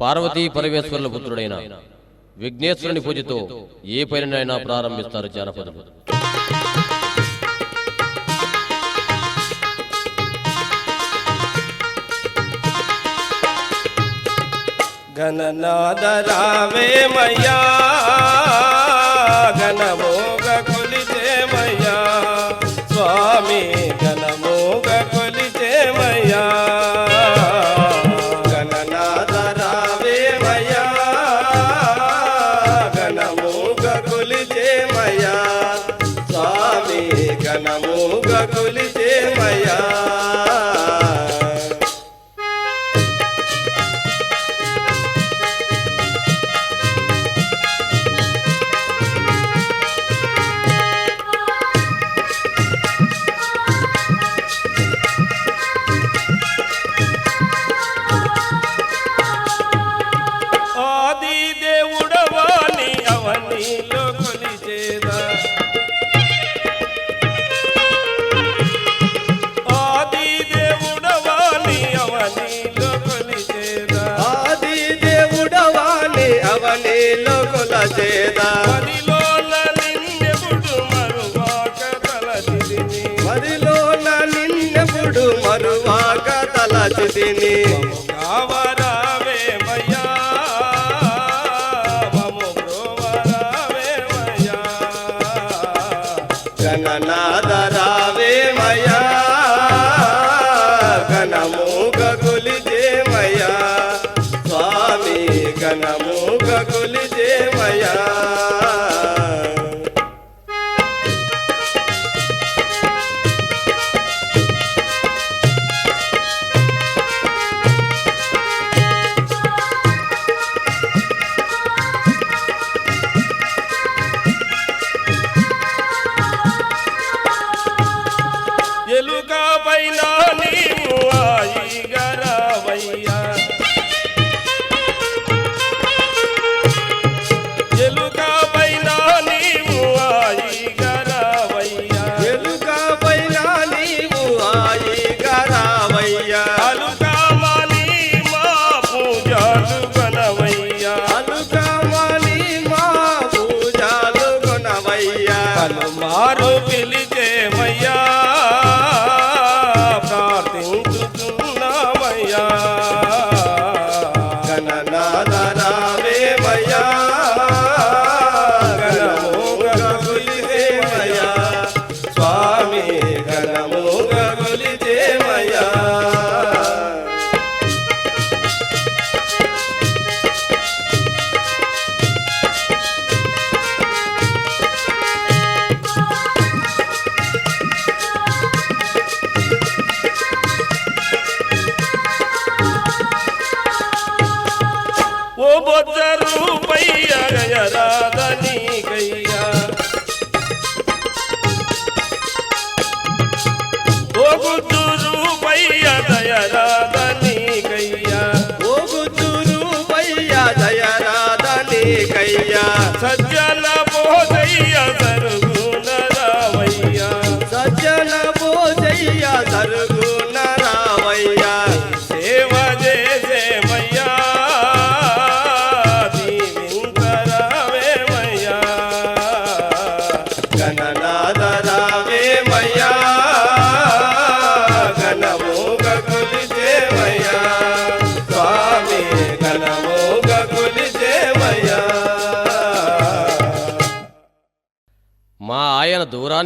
పార్వతీ పరమేశ్వరుల పుత్రుడైన విఘ్నేశ్వరుని పూజతో ఏ పనినైనా ప్రారంభిస్తారు జానపదులు. గణనాద రావేమయ్యా గణమోగ కొలిచేమయ్యా స్వామి గణమోగ కొలిచేమయ్యా గణనాద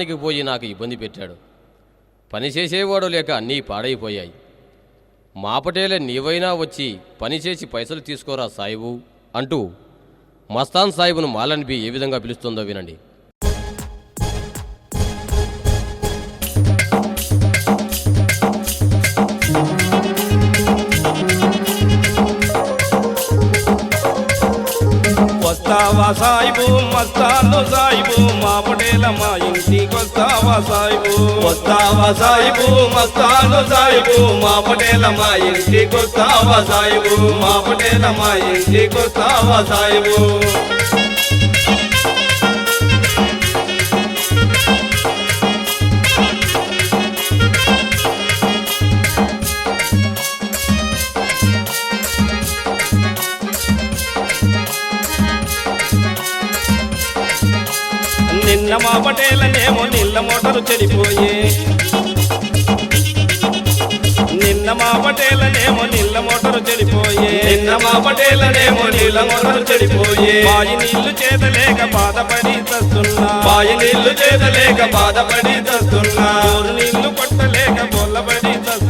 ఆయన పోయి నాకు ఇబ్బంది పెట్టాడు. పనిచేసేవాడు లేక అన్నీ పాడైపోయాయి. మాపటేలే నీవైనా వచ్చి పనిచేసి పైసలు తీసుకోరా సాయిబు అంటూ మస్తాన్ సాయిబును మాలన్బి ఏ విధంగా పిలుస్తుందో వినండి. వస్తావా సాయిబు మస్తాను సాయిబు మా పటేల మా ఇంటికి వస్తావా సాయిబు? వస్తావా సాయిబు? మస్తాను సాయిబు. మా పటేల మా ఇంటికి వస్తావా సాయిబు? మా పటేల మా ఇంటికి వస్తావా సాయిబు? నిన్న మా పటేలనేమో నీళ్ళ మోటారు చెడిపోయే. నిన్న మా పటేలనేమో నీళ్ళ మోటారు చెడిపోయే. నిన్న మా పటేలనేమో నీళ్ళ మొదలు చెడిపోయే. బాయి నీళ్ళు చేతలేక బాధపడి తస్తున్నా బాయి నీళ్ళు చేతలేక బాధపడి తస్తున్నా నీళ్ళు కొట్టలేక బొల్లబడి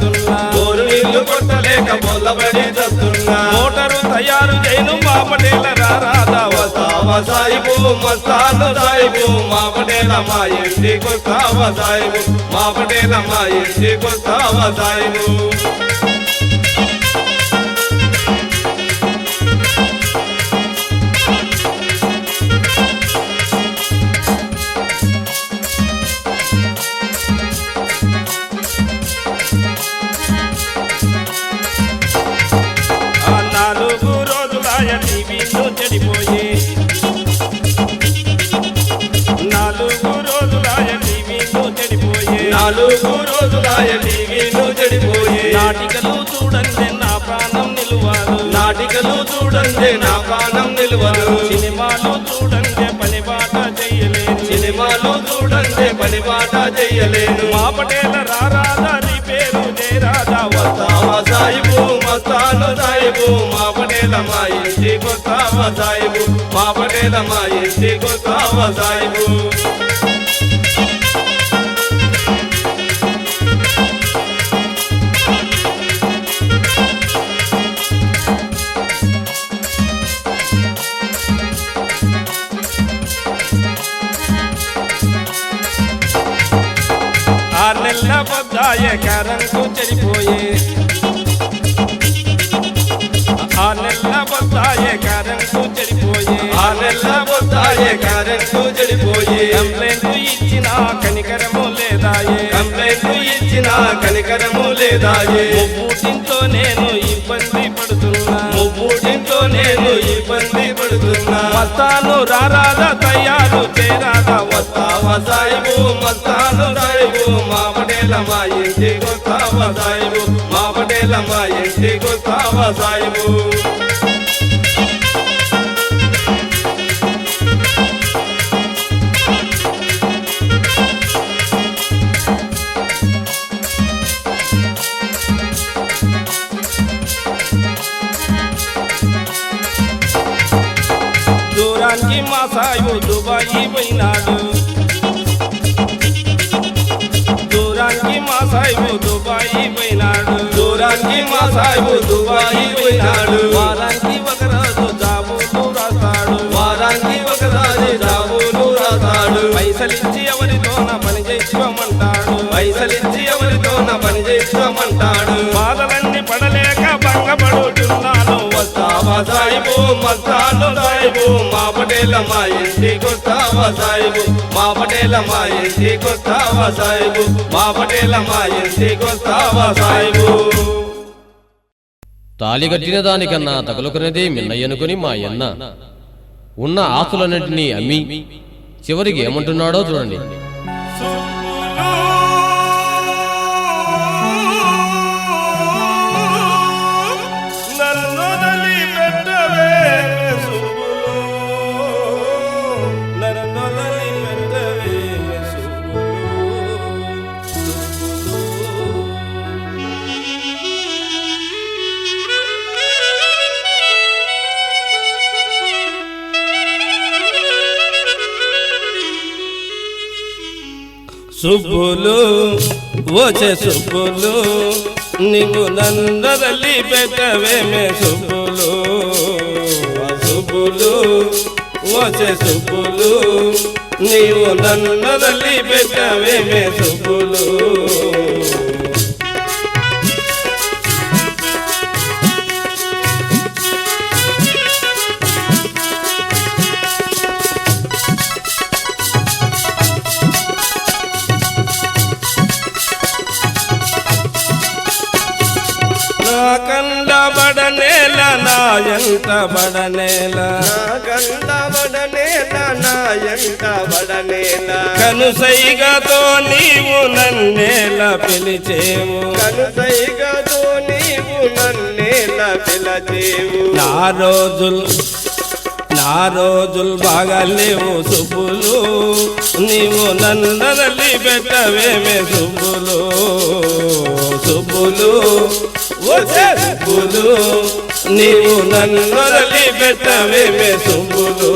తస్తున్నా బోరు నీళ్ళు కొట్టలేక బొల్లబడి తస్తున్నా మోటారు తయారు చేయను మా పటేల రారాదా వస్తావా సాయిబు మస్తాను సాయిబు మా పటేల మా ఇంటికి వస్తావా సాయిబు. మా పటేల మా ఇంటికి వస్తావా సాయిబు. నాలుగు రోజులాయ టీవీలు చెడిపోయి. నాటికలు చూడండి నా ప్రాణం నిలువాలు నాటికలు చూడండి నా ప్రాణం నిలువలు సినిమాలు చూడండి పని బాట చెయ్యలేను సినిమాలు చూడండి పని బాట చెయ్యలేను మా పటేల రారాదా నీ పేరు జయరాజా వస్తావా సాయిబు మస్తాను సాయిబు. మా పటేల మా ఇంటికి వస్తావా సాయిబు. మా పటేల మా ఇంటికి వస్తావా సాయిబు. కనికరము లేదాయే. ముబ్బూటింతో నేను ఇబ్బంది పడుతున్నా. ముబ్బూటితో నేను ఇబ్బంది పడుతున్నా. మస్తాను రారాదా తయారు చేరాదా వస్తావా సాయిబు మస్తాను సాయిబు మా పటేల మా ఇంటికి వస్తావా సాయిబు మా పటేల మా ఇంటికి వస్తావా సాయిబు. సాయు దుబాయి పోయినాడు దూరానికి మా సాయు దుబాయి పోయినాడు దూరానికి మా సాయిబు దుబాయి పోయినాడు వారానికి ఒక రోజు జాబులు రాస్తాడు. వారానికి ఒకసారి జాబులు రాతాడు పైసలిచ్చి ఎవరితోన పని చేసుకోమంటాడు పైసలిచ్చి ఎవరితోన పని చేసుకోమంటాడు బాధలన్నీ పడలేక భంగపడుతున్నాను వస్తావా సాయిబు మస్తాను సాయిబు మా పటేల మా ఇంటికి వస్తావా సాయిబు మా పటేల మా ఇంటికి వస్తావా సాయిబు మా పటేల మా ఇంటికి వస్తావా సాయిబు. తాలి కట్టిన దానికన్నా తగులుకునేదే మిన్నయ్యనుకుని మా అన్న. ఉన్న ఆస్తులన్నింటినీ అమ్మి చివరికి ఏమంటున్నాడో చూడండి. ಸುಬ್ಬುಲು ಓಚೆ ಸುಬ್ಬುಲು ನೀವು ನಂದದಲ್ಲಿ ಬೆತ್ತವೇಮೆ ಸುಬ್ಬುಲು ಸುಬ್ಬುಲು ಓಚೆ ಸುಬ್ಬುಲು ನೀವು ನನ್ನದಲ್ಲಿ ಬೆತ್ತವೇಮೆ ಸುಬ್ಬುಲು కండ బడనేల నా ఎంత బడనేల నా గంట బడనేల నా ఎంట బడనేల కనుసైగతో నీవు నన్నేల పిలిచేవు. కనుసైగతో నీవు నన్నేల పిలచేవు. నా రోజులు నా రోజులు బాగా లేవు సుబ్బులు. నీవు నన్నదలి పెట్టవేమే సుబ్బులు. సుబ్బులు సుబ్బులు. నీవు నన్నదలి పెట్టవేమే సుబ్బులు.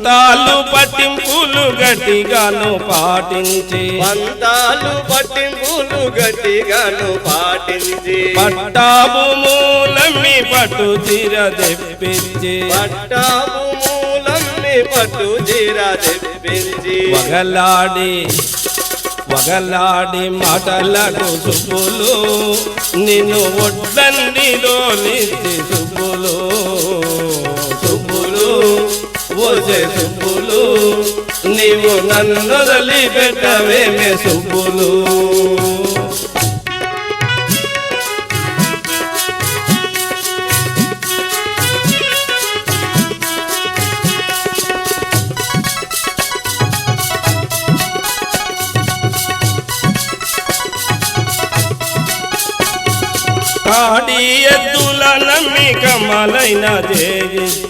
పంతాలు పట్టింపులు గట్టిగాను పాటించి. పంతాలు పట్టింపులు గట్టిగాను పాటించి. పట్టాబు మూలమ్మి పట్టు చీర తెప్పించి. పట్టాము మూలమ్మి పట్టు జీర తెప్పించి. వగలాడి వగలాడి మాటలకు సుబ్బులు. నిన్ను ఒడ్డండి రోలించి సుబ్బులు సుబ్బులు. వచ్చే సుబ్బులు. నీవు నన్ను వదిలి పెట్టవేమే సుబ్బులు. కాడి ఎద్దుల నమ్మి కమలైన దేవి.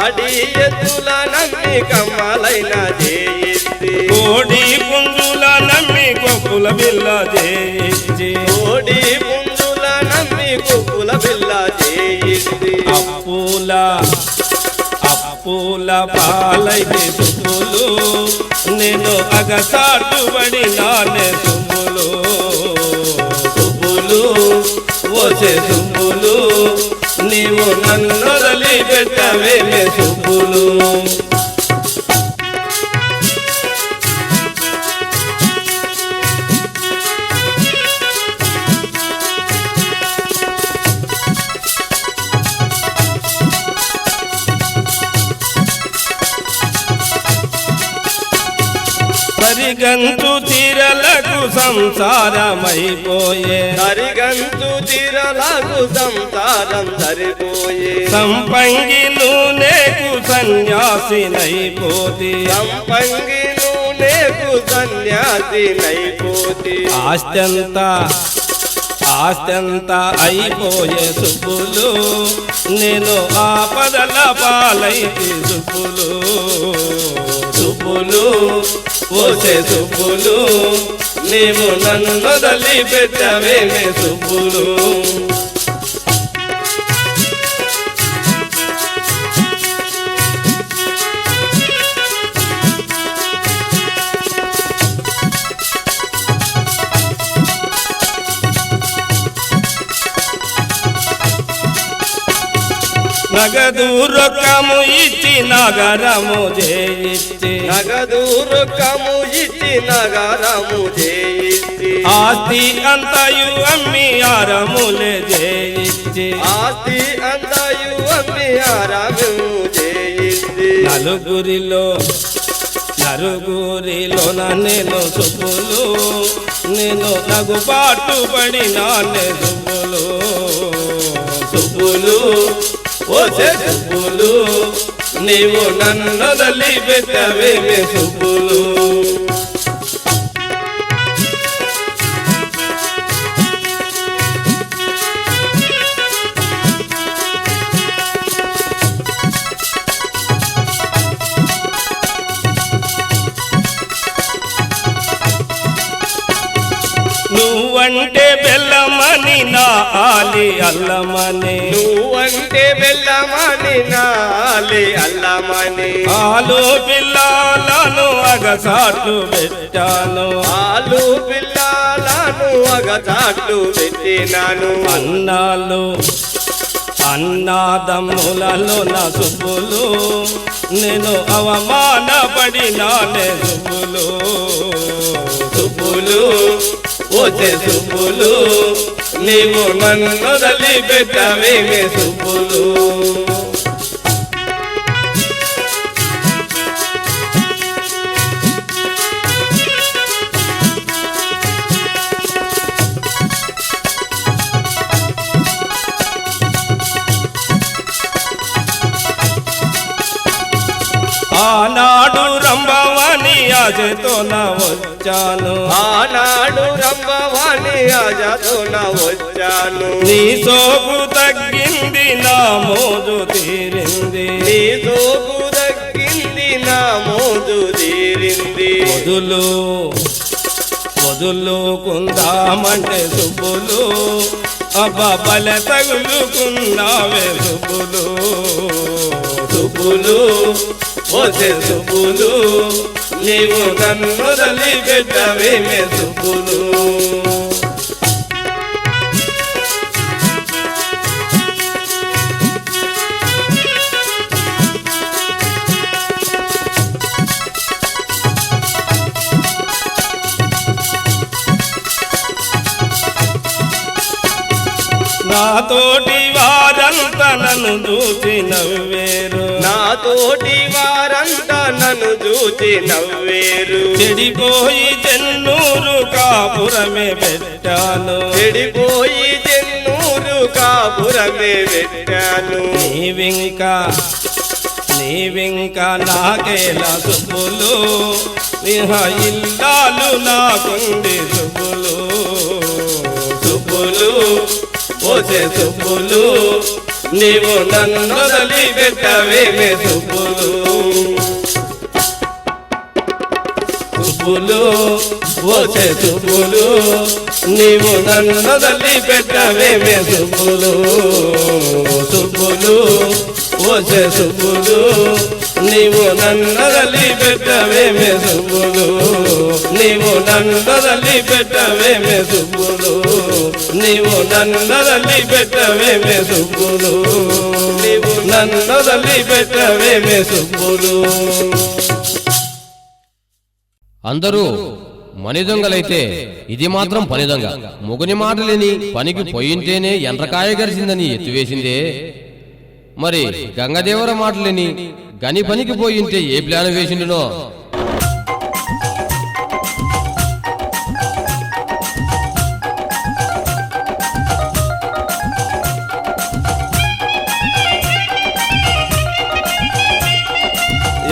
పాడి ఎత్తుల నమ్మి కమ్మలైన జయిస్తే కోడి పుంజుల నమ్మి కొప్పుల బిల్ల జయిస్తే కోడి పుంజుల నమ్మి కుక్కుల బిల్ల జయిస్తే అప్పుల అప్పుల పాలైతే సుబ్బులు నేను అగసాటుబడి నానే సుబ్బులు సుబ్బులు ఓసే సుబ్బులు నీవు నన్ను పెట్టవేమే సుబ్బులు. సంసారమైపోయే. సరిగంతు తీరలాగు సంసారం సరిపోయే. సంపంగి నూనెకు సన్యాసినైపోతే. సన్యాసి నైపోతి ఆస్తంతా ఆస్తంతా అయిపోయే సుబ్బులు. నేను ఆపదల పాలైతే సుబ్బులు. సుబ్బులు ఓసే సుబ్బులు. నీవు నన్ను వదిలి పెట్టవేమే సుబ్బులు. నగదు రొక్కము ఇచ్చి నగరము జయించి. నగదు రొక్కము ఇచ్చి నగరము చేయిచ్చి ఆస్తి అంతయు అమ్మి ఆరములే జయించి. ఆస్తి అంతయు అమ్మి ఆరాము చేయిచ్చి నలుగురిలో నలుగురిలోన నేను సుబ్బులు నేను నగుబాటు పడి నానే సుబ్బులు సుబ్బులు ఓసే సుబ్బులు. నీవు నన్ను వదిలి పెట్టవేమే సుబ్బులు. నువ్వంటే బెల్లమని నా ఆలి అల్లమని. నువ్వంటే బెల్లమని నాలి అల్లమని. ఆలు పిల్లలను అగసాట్లు పెట్టాను. ఆలు పిల్లలను అగచాట్లు పెట్టినాను. అన్నాలు అన్నాదమ్ములలో నా సుబ్బులు. నేను అవమానపడి నానే సుబ్బులు. సుబ్బులు ఓచే సుబ్బులు నీవు నన్ను వదిలి పెట్టవేమే సుబ్బులు రంభవాణి ఆశతో నా వచ్చాను ఆనాడు రంభవాణి ఆజాతోన వచ్చాను. నీ సోపు తగ్గింది నా మోజు తీరింది. నీ తోపు దక్కింది నా మోజు తీరింది. వదులు వదులు కుందామంటే సుబ్బులు. అబ్బా బలె తగులుకున్నావే సుబ్బులు. సుబ్బులు ఓ సుబ్బులు నీవు నన్ను తల్లి పెట్టవే సుబ్బులు నాతోటి వారంతలను నన్ను చూసి నవ్వేరు. నాతోటి వారంతా నన్ను చూచి నవ్వేరు. చెడిపోయి చెన్నూరు కాపురమే పెట్టాను. చెడిపోయి చెన్నూరు కాపురమే పెట్టాను. నీవింకా నీవింకా నాకేలా సుబ్బులు. విహ ఇల్లాలు నాకుండి సుబ్బులు. సుబ్బులు ఓసే సుబ్బులు. నీవు నన్ను తల్లి పెట్టవేమే తుపులు సుబ్బులు ఓసే సుబ్బులు నీవు నన్ను తల్లి పెట్టవేమే తుపులు సుబ్బులు ఓసే సుబ్బులు నీవు నన్నదలి తల్లి పెట్టవేమే సుబ్బులు. నీవు నన్ను తల్లి పెట్టవేమే సుబ్బులు. నీవు నన్నదలి తల్లి పెట్టవేమే సుబ్బులు. నీవు నన్నదలి తల్లి పెట్టవేమే సుబ్బులు. అందరూ మని దొంగలైతే ఇది మాత్రం పని దొంగ. మొగుని మాటలేని పనికి పోయింటేనే ఎండ్రకాయ గరిచిందని ఎత్తివేసిందే. మరి గంగదేవర మాటలేని గని పనికి పోయింటే ఏ ప్లాన్ వేసిండునో?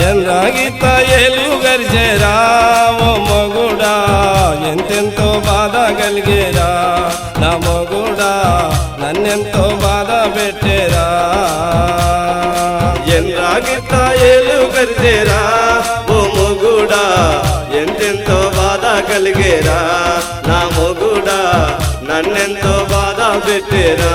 ఎందాగిత ఏలు గరిచేరా ఓ మగుడా ఎంతెంతో బాధ కలిగేరా? నా మగుడా నన్నెంతో బాధ పెట్టేరా? ఎంద్రాగిత ఏలు కరిచేరా? ఓ మొగుడా ఎంతెంతో బాధ కలిగేరా? నా మొగుడా నన్నెంతో బాధ పెట్టేరా?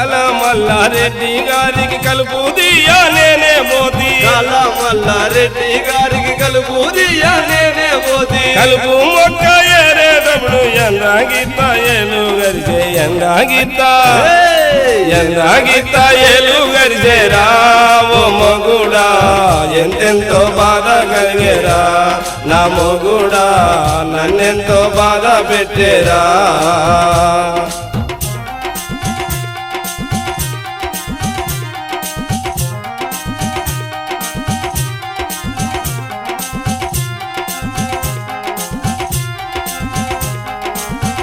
కలమల్లారెడ్డి గారికి కలుపు దియా కాల మల్లారెడ్డి గారికి కలుపు నేనే పోతి కలుపు మొక్క ఏరేటప్పుడు ఎందాగిత ఏలు గరిచే ఎందాగిత ఎందాగిత ఏలు గరిచేరా ఓ మగుడా. ఎంతెంతో బాధ కలిగేరా నా మొగుడా. నన్నెంతో బాధ పెట్టేరా.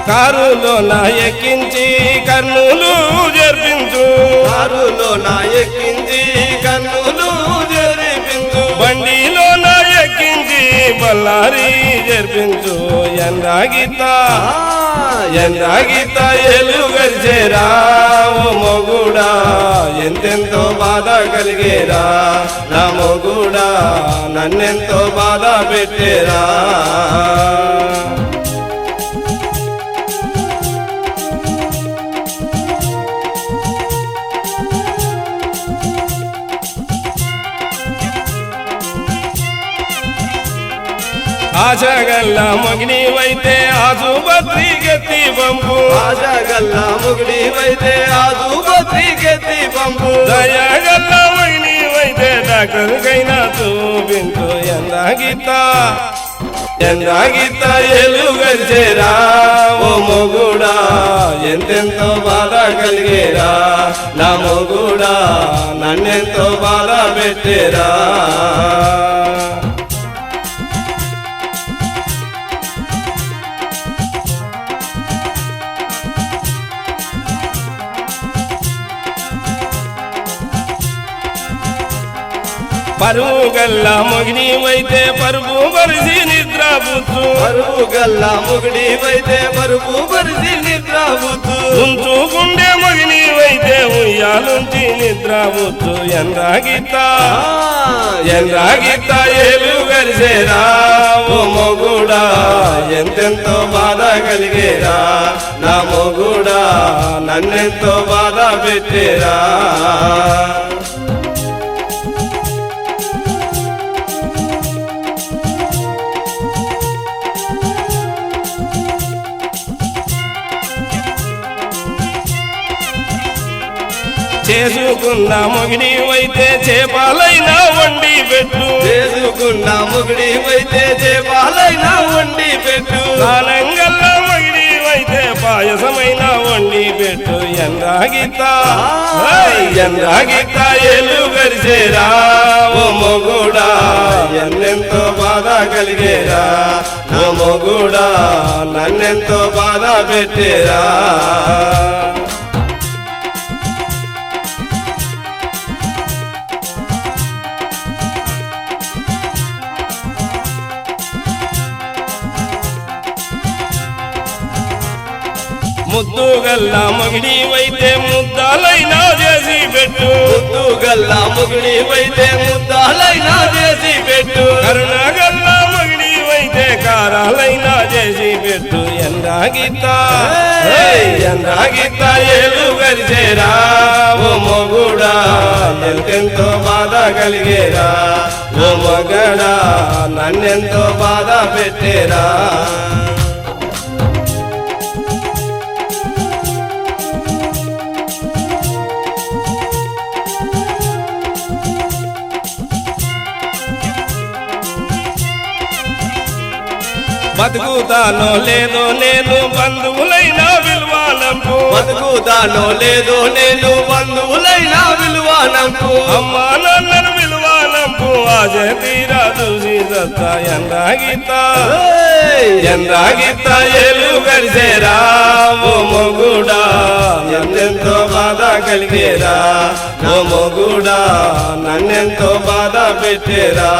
కారులో నా ఎక్కించి కర్నూలు జరిపించు. కారులో నా ఎక్కించి కన్నులు జరిపించు. బండిలో నా ఎక్కించి బళ్ళారి జరిపించు. ఎందాగిత ఎందాగిత ఏలు గరిచేరా ఓ మొగుడా ఎంతెంతో బాధ కలిగేరా. నా మొగుడా నన్నెంతో బాధ పెట్టేరా. ఆశగల్ల మగినీవైతే ఆసుపత్రి గెత్తి పంపు ఆశగల్లా ముగుడి వైతే ఆదుపత్రి గెత్తి పంపు దయగల్ల మగినీవైతే డాక్టర్కైనా చూపించు. ఎందాగిత ఎందాగిత ఎలు గరిచేరా ఓ మొగుడా ఎంతెంతో బాధ కలిగేరా. నా మొగుడా నన్నెంతో బాధ పెట్టేరా. పరువు గల్లా మొగినీవైతే పరుపు పరిసి నిద్రపుచ్చు పరుపు గల్లా ముగుడి వైతే పరుపు పరిసి నిద్రాబుతు ఉంచుకుండే మొగినీవైతే ఉయ్యాలుంచి నిద్రపుచ్చు ఎందాగితా ఎందాగిత ఏలు గరిసేరా. ఓ మొగుడా ఎంతెంతో బాధ కలిగేరా. నా మొగుడా నన్నెంతో బాధ పెట్టేరా. చేసుకున్న మొగినీవైతే చేపాలైనా వండి పెట్టు. చేసుకున్న ముగుడి వైతే చేపాలైనా వండి పెట్టు. కాలంగల్లా మొగినీవైతే పాయసమైన వండి పెట్టు. ఎందాగితా ఎందాగిత ఏలు గరిసేరా ఓ మొగుడా ఎన్నెంతో బాధ కలిగేరా. ఓ మొగుడా నన్నెంతో బాధ పెట్టేరా. ముద్దు గల్లా మొగినీవైతే ముద్దాలైనా చేసి పెట్టు. ముద్దు గల్లా ముగుడి వైతే ముద్దాలైనా చేసి పెట్టు. కరుణగల్లా మొగినీవైతే కారాలైనా చేసి పెట్టు. ఎందాగితా ఎందాగిత ఏలు గరిచేరా ఓ మొగుడా ఎంతెంతో బాధ కలిగేరా. ఓ మొగడా నన్నెంతో బాధ పెట్టేరా. బతుకుతానో లేదో నేను బంధువులైనా విలువాలంపు. బతుకుతానో లేదో నేను బంధువులైనా విలువానంపు అమ్మా నన్నను విలువాలంపు. ఆశ తీరా చూసి సత్తా ఎందాగితా ఎందాగిత ఏలు గరిసేరా ఓ మొగుడా. ఎంతెంతో బాధ కలిగేరా ఓ మొగుడా. నన్నెంతో బాధ పెట్టేరా.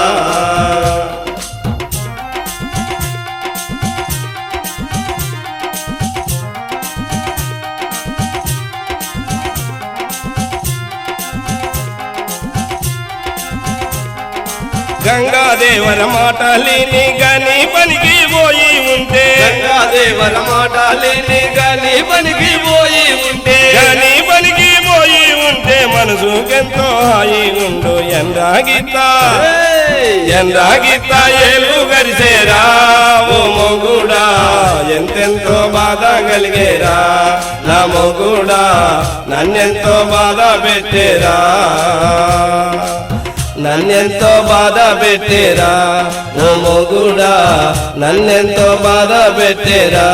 గంగాదేవర మాటలిని గని పనికి పోయి ఉంటే. గంగాదేవర మాట లేని గాని పనికి పోయి ఉంటే. గని పనికి పోయి ఉంటే మనసుకెంతో హాయి ఉండు. ఎందాగితా ఎందాగిత ఏలు గరిసేరా ఓ మొగుడా ఎంతెంతో బాధ కలిగేరా. నా మొగుడా నన్నెంతో బాధ పెట్టేరా. నన్నెంతో బాధ పెట్టేరా? ఓ మొగుడా నన్నెంతో బాధ పెట్టేరా?